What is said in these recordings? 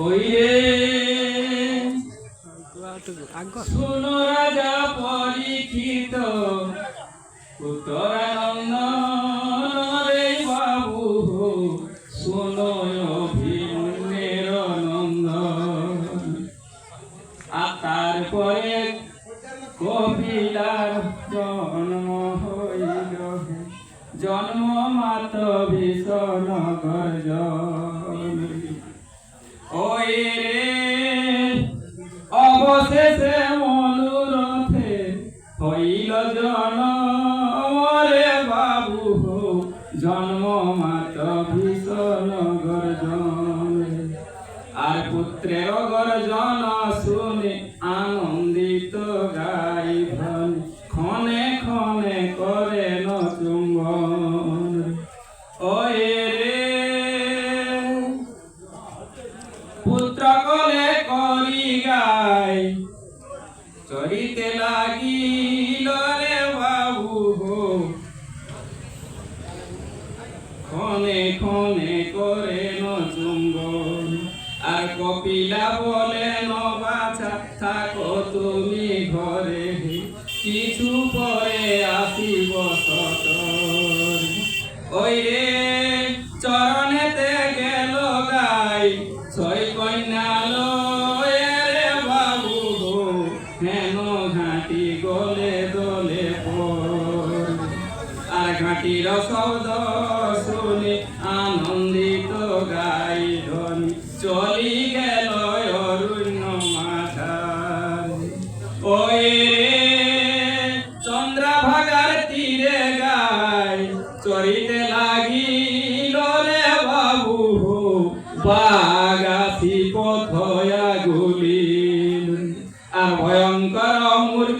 ওই রে আগ শুনো রাজা পরীক্ষিত উত্তরানন্দ রে বাবু শুনো অভিমন্যের নন্দ আর তারপরে কপিলার জন্ম হইল জন্ম মাত ভীষণ গর্জন। ওই রে অবশেষে মনুরথে হইল জনমরে বাবু হো, জন্ম মাত ভীষণ গর্জন আর পুত্রের গর্জন শুনে আনন্দিত গাই ধন ক্ষণে ক্ষণে করে চুম্বন ওই লাগিল রে বাবু হো ক্ষণে ক্ষণে করে চুম্বন আর কপিলা বলে বাছা, থাকো তুমি ঘরে। কিছু পরে আসিব ওই রে, চরণেতে গেল গাই, ছয় কন্যা ঘাটির শব্দ শুনে আনন্দিত গাই ধনি চলি গেল অরুণ্য মাথার ওই চন্দ্রভাগার তীরে গাই, চরিতে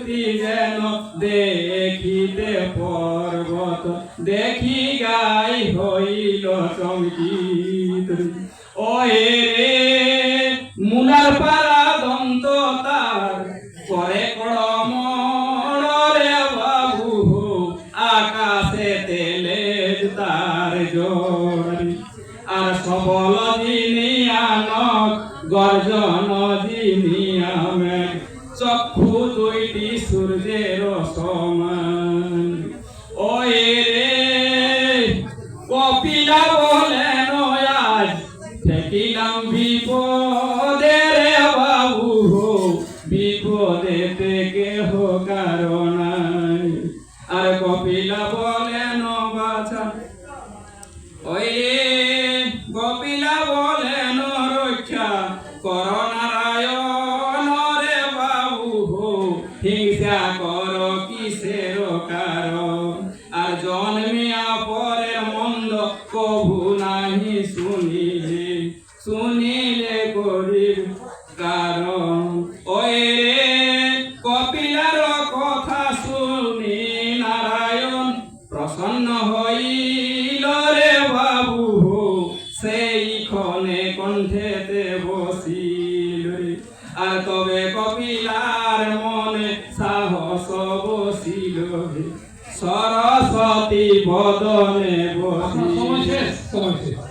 মূর্তি যেন দেখিতে পর্বত, দেখি গাই হইল সংগীত ওহে রে, মুলার পারা দন্ত তার করে কড়ম রে বাবু, আকাশে তেলে তার জোর আর সবল দিনিয়ানক গর্জন চক্ষু দুইটি সূর্যের সমান। ওই রে, কপিলা বলেন আজ ঠেকিলাম বিপদে রে বাবু, বিপদে থেকে হো কারণ আর কপিলা বলেন, বাছা জন্মিয়া পরে মন্দ কভু নাহি শুনিলে শুনিলে করিব কারণ ওই রে কপিলার কথা শুনি নারায়ণ, প্রসন্ন হইল রে বাবু সেই ক্ষণে কণ্ঠেতে বসিল। আর তবে কপিলার মনে সাহস বসিল সরস্বতী বদনে বসিল সময় শেষ সময় শেষ।